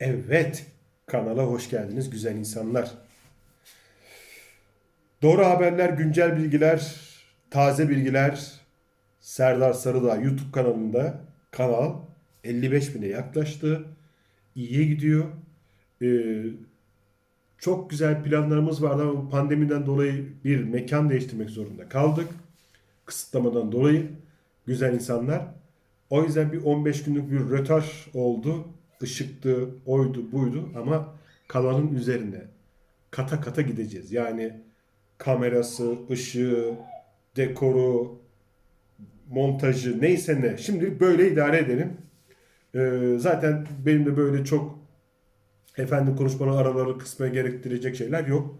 Evet, kanala hoş geldiniz güzel insanlar. Doğru haberler, güncel bilgiler, taze bilgiler Serdar Sarıdağ YouTube kanalında kanal 55 bine yaklaştı. İyiye gidiyor. Ee, çok güzel planlarımız vardı ama pandemiden dolayı bir mekan değiştirmek zorunda kaldık. Kısıtlamadan dolayı güzel insanlar. O yüzden bir 15 günlük bir rötar oldu. Işıktı, oydu, buydu ama kanalın üzerine kata kata gideceğiz. Yani kamerası, ışığı, dekoru, montajı neyse ne. Şimdi böyle idare edelim. Ee, zaten benim de böyle çok efendim konuşmanın araları kısmaya gerektirecek şeyler yok.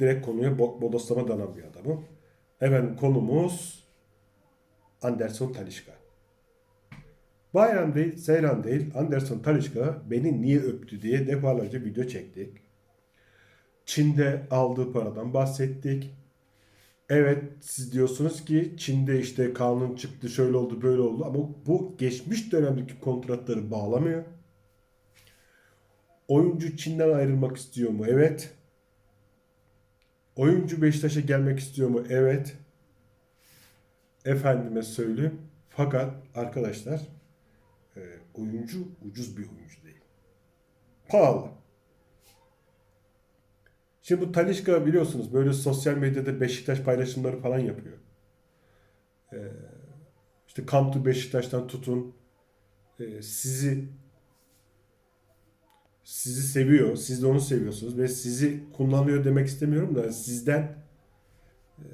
Direkt konuya bo- bodoslama dalan bir adamım. Efendim konumuz Anderson Talişka. Bayram değil, Seyran değil, Anderson Talişka beni niye öptü diye defalarca video çektik. Çin'de aldığı paradan bahsettik. Evet siz diyorsunuz ki Çin'de işte kanun çıktı şöyle oldu böyle oldu ama bu geçmiş dönemdeki kontratları bağlamıyor. Oyuncu Çin'den ayrılmak istiyor mu? Evet. Oyuncu Beşiktaş'a gelmek istiyor mu? Evet. Efendime söyleyeyim. Fakat arkadaşlar oyuncu ucuz bir oyuncu değil. Pahalı. Şimdi bu Talişka biliyorsunuz böyle sosyal medyada Beşiktaş paylaşımları falan yapıyor. Ee, işte Come to Beşiktaş'tan tutun e, sizi sizi seviyor. Siz de onu seviyorsunuz ve sizi kullanıyor demek istemiyorum da sizden e,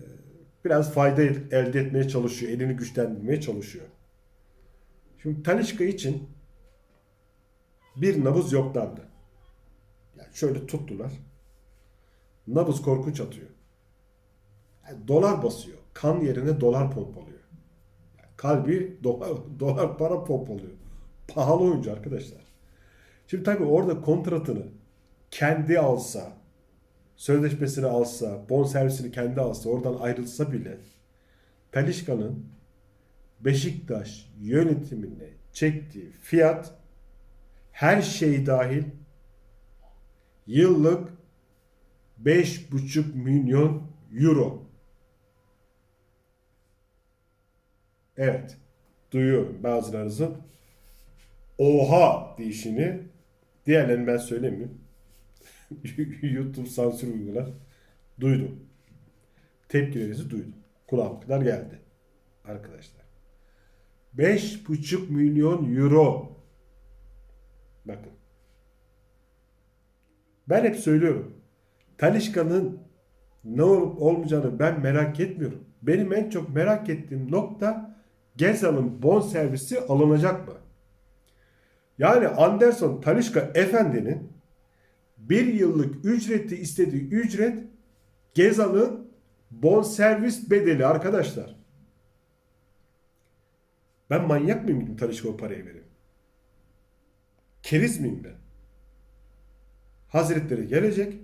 biraz fayda el- elde etmeye çalışıyor. Elini güçlendirmeye çalışıyor. Şimdi Talişka için bir nabız yoklandı. Yani şöyle tuttular. Nabız korkunç atıyor. Yani dolar basıyor. Kan yerine dolar pompalıyor. Yani kalbi dolar, dolar para pompalıyor. Pahalı oyuncu arkadaşlar. Şimdi tabii orada kontratını kendi alsa, sözleşmesini alsa, bonservisini kendi alsa, oradan ayrılsa bile Talişka'nın Beşiktaş yönetimine çektiği fiyat her şey dahil yıllık 5,5 milyon euro. Evet. Duyuyorum bazılarınızın oha deyişini. Diğerlerini ben söylemiyorum. YouTube sansür uygular. Duydum. Tepkilerinizi duydum. Kulağıma kadar geldi. Arkadaşlar. 5,5 milyon euro. Bakın. Ben hep söylüyorum. Talişka'nın ne olup olmayacağını ben merak etmiyorum. Benim en çok merak ettiğim nokta Gezal'ın bon servisi alınacak mı? Yani Anderson Talişka Efendi'nin bir yıllık ücreti istediği ücret Gezal'ın bon servis bedeli arkadaşlar. Ben manyak mıyım gidip Talişka o parayı vereyim? Keriz miyim ben? Hazretleri gelecek.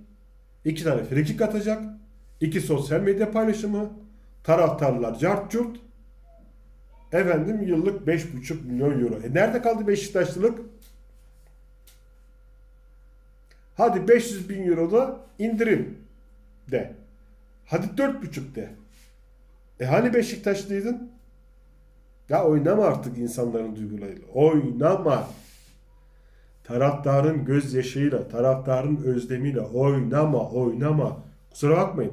iki tane frikik atacak. iki sosyal medya paylaşımı. Taraftarlar cart curt. Efendim yıllık 5,5 milyon euro. E nerede kaldı Beşiktaşlılık? Hadi 500 bin euro da indirim de. Hadi 4,5 de. E hani Beşiktaşlıydın? Ya oynama artık insanların duygularıyla. Oynama. Taraftarın gözyaşıyla, taraftarın özlemiyle oynama, oynama. Kusura bakmayın.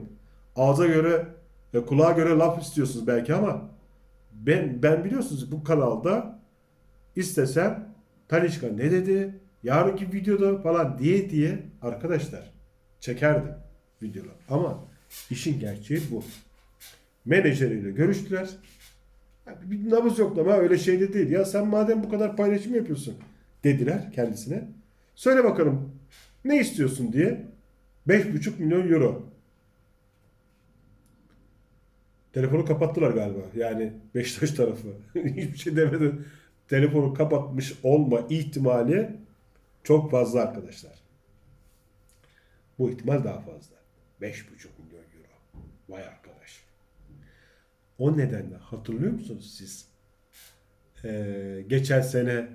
Ağza göre, e, kulağa göre laf istiyorsunuz belki ama ben ben biliyorsunuz bu kanalda istesem Talişka ne dedi, yarınki videoda falan diye diye arkadaşlar çekerdim videolar. Ama işin gerçeği bu. Menajeriyle görüştüler. Bir nabız yoklama öyle şey de değil. Ya sen madem bu kadar paylaşım yapıyorsun dediler kendisine. Söyle bakalım ne istiyorsun diye. 5,5 milyon euro. Telefonu kapattılar galiba. Yani Beşiktaş tarafı. Hiçbir şey demedi. Telefonu kapatmış olma ihtimali çok fazla arkadaşlar. Bu ihtimal daha fazla. 5,5 milyon euro. Vay arkadaş. O nedenle hatırlıyor musunuz siz? Ee, geçen sene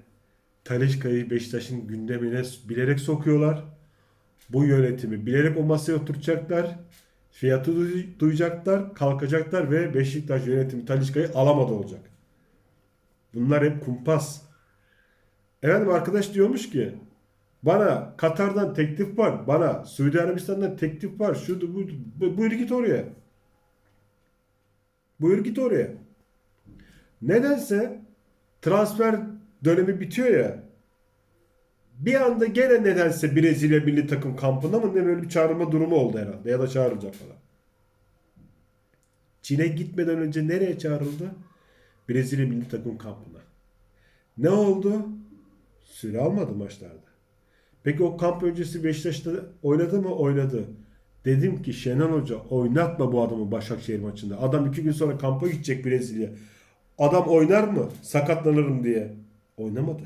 Talişka'yı Beşiktaş'ın gündemine bilerek sokuyorlar. Bu yönetimi bilerek o masaya oturtacaklar. Fiyatı duy- duyacaklar, kalkacaklar ve Beşiktaş yönetimi Talişka'yı alamadı olacak. Bunlar hep kumpas. Efendim arkadaş diyormuş ki bana Katar'dan teklif var. Bana Suudi Arabistan'dan teklif var. Şu bu, bu, buyur git oraya. Buyur git oraya. Nedense transfer dönemi bitiyor ya. Bir anda gene nedense Brezilya milli takım kampına mı ne böyle bir çağrılma durumu oldu herhalde. Ya da çağrılacak falan. Çin'e gitmeden önce nereye çağrıldı? Brezilya milli takım kampına. Ne oldu? Süre almadı maçlarda. Peki o kamp öncesi Beşiktaş'ta oynadı mı? Oynadı. Dedim ki Şenol Hoca oynatma bu adamı Başakşehir maçında. Adam iki gün sonra kampa gidecek Brezilya. Adam oynar mı? Sakatlanırım diye. Oynamadı.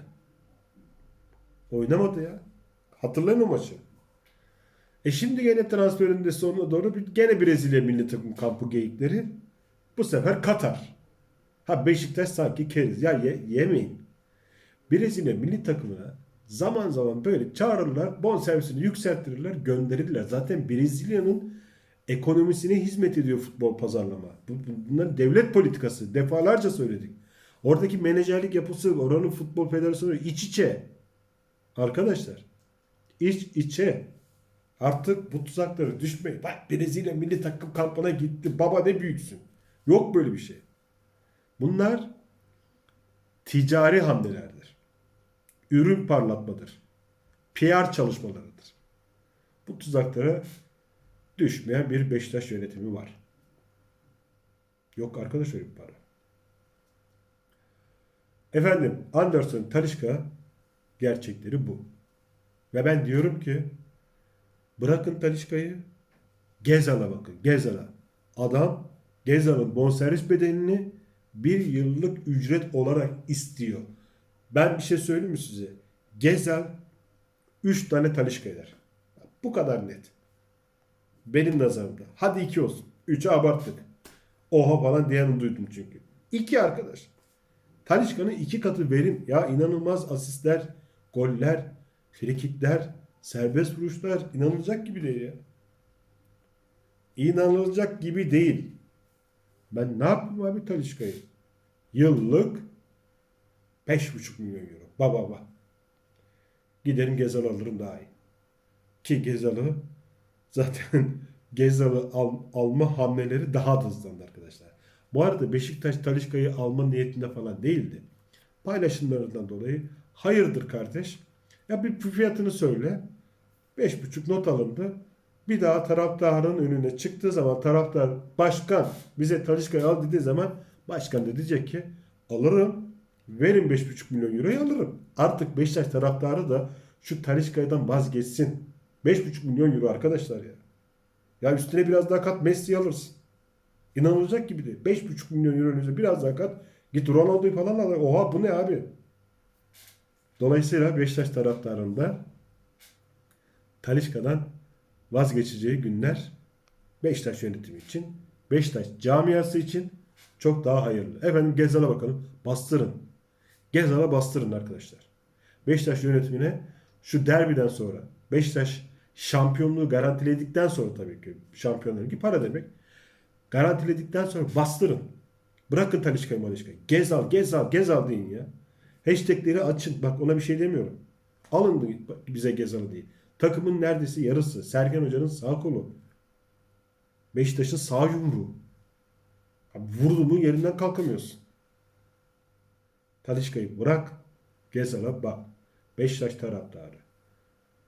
Oynamadı ya. Hatırlayın o maçı. E şimdi gene transferinde sonuna doğru bir- gene Brezilya milli takım kampı geyikleri. Bu sefer Katar. Ha Beşiktaş sanki keriz. Ya ye, yemeyin. Brezilya milli takımına zaman zaman böyle çağırırlar, bonservisini yükselttirirler, gönderirler. Zaten Brezilya'nın ekonomisine hizmet ediyor futbol pazarlama. Bu- bu- Bunlar devlet politikası. Defalarca söyledik. Oradaki menajerlik yapısı, oranın futbol federasyonu iç içe. Arkadaşlar, iç içe. Artık bu tuzaklara düşmeyin. Bak Brezilya milli takım kampına gitti. Baba ne büyüksün. Yok böyle bir şey. Bunlar ticari hamlelerdir. Ürün parlatmadır. PR çalışmalarıdır. Bu tuzaklara düşmeyen bir Beşiktaş yönetimi var. Yok arkadaş öyle bir para. Efendim Anderson Talişka gerçekleri bu. Ve ben diyorum ki bırakın Talişka'yı Gezal'a bakın. Gezal'a. Adam Gezal'ın bonservis bedelini bir yıllık ücret olarak istiyor. Ben bir şey söyleyeyim mi size? Gezal 3 tane Talişka eder. Bu kadar net. Benim nazarımda. Hadi 2 olsun. 3'ü abarttık. Oha falan diyen duydum çünkü. 2 arkadaş. Talişka'nın iki katı verim. Ya inanılmaz asistler, goller, frikikler, serbest vuruşlar inanılacak gibi değil ya. İnanılacak gibi değil. Ben ne yapayım abi Talişka'yı? Yıllık 5,5 milyon euro. Baba baba. Giderim Gezal alırım daha iyi. Ki Gezal'ı zaten Gezal'ı al, alma hamleleri daha da hızlandı arkadaşlar. Bu arada Beşiktaş Talişka'yı alma niyetinde falan değildi. Paylaşımlarından dolayı hayırdır kardeş. Ya bir fiyatını söyle. 5,5 not alındı. Bir daha taraftarın önüne çıktığı zaman taraftar başkan bize Talişka'yı al dediği zaman başkan da diyecek ki alırım. Verin 5,5 milyon euroyu alırım. Artık Beşiktaş taraftarı da şu Talişka'dan vazgeçsin. 5,5 milyon euro arkadaşlar ya. Ya üstüne biraz daha kat Messi'yi alırsın. İnanılacak gibi değil. 5,5 milyon euro üzerine biraz daha kat. Git Ronaldo'yu falan al. Oha bu ne abi? Dolayısıyla Beşiktaş taraftarında Talişka'dan vazgeçeceği günler Beşiktaş yönetimi için, Beşiktaş camiası için çok daha hayırlı. Efendim Gezal'a bakalım. Bastırın. Gezal'a bastırın arkadaşlar. Beşiktaş yönetimine şu derbiden sonra Beşiktaş şampiyonluğu garantiledikten sonra tabii ki şampiyonlar ligi para demek. Garantiledikten sonra bastırın. Bırakın Talişka'yı Malişka'yı. Gezal, Gezal, Gezal deyin ya. Hashtagleri açın. Bak ona bir şey demiyorum. Alın bize Gezal'ı değil. Takımın neredeyse yarısı. Sergen Hoca'nın sağ kolu. Beşiktaş'ın sağ yumruğu. Vurdu mu yerinden kalkamıyorsun. Talişka'yı bırak. Gezal'a bak. Beşiktaş taraftarı.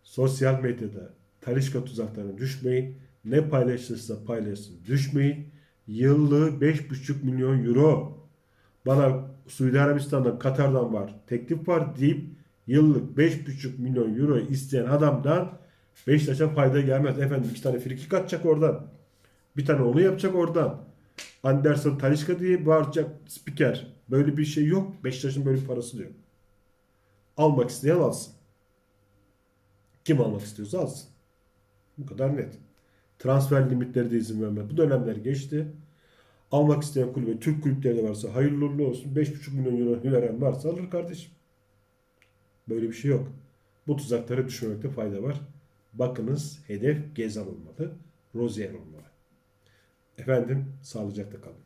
Sosyal medyada Talişka tuzaklarına düşmeyin. Ne paylaşırsa paylaşsın düşmeyin. Yıllığı 5,5 milyon euro. Bana Suudi Arabistan'dan, Katar'dan var. Teklif var deyip yıllık 5,5 milyon euro isteyen adamdan Beşiktaş'a fayda gelmez. Efendim iki tane frikik atacak oradan. Bir tane onu yapacak oradan. Anderson Talişka diye bağıracak spiker. Böyle bir şey yok. Beşiktaş'ın böyle bir parası diyor. Almak isteyen alsın. Kim almak istiyorsa alsın. Bu kadar net. Transfer limitleri de izin vermez. Bu dönemler geçti. Almak isteyen kulübe, Türk kulüpleri de varsa hayırlı uğurlu olsun. 5,5 milyon euro veren varsa alır kardeşim. Böyle bir şey yok. Bu tuzaklara düşmemekte fayda var. Bakınız hedef Gezal olmalı. Rozier olmalı. Efendim sağlıcakla kalın.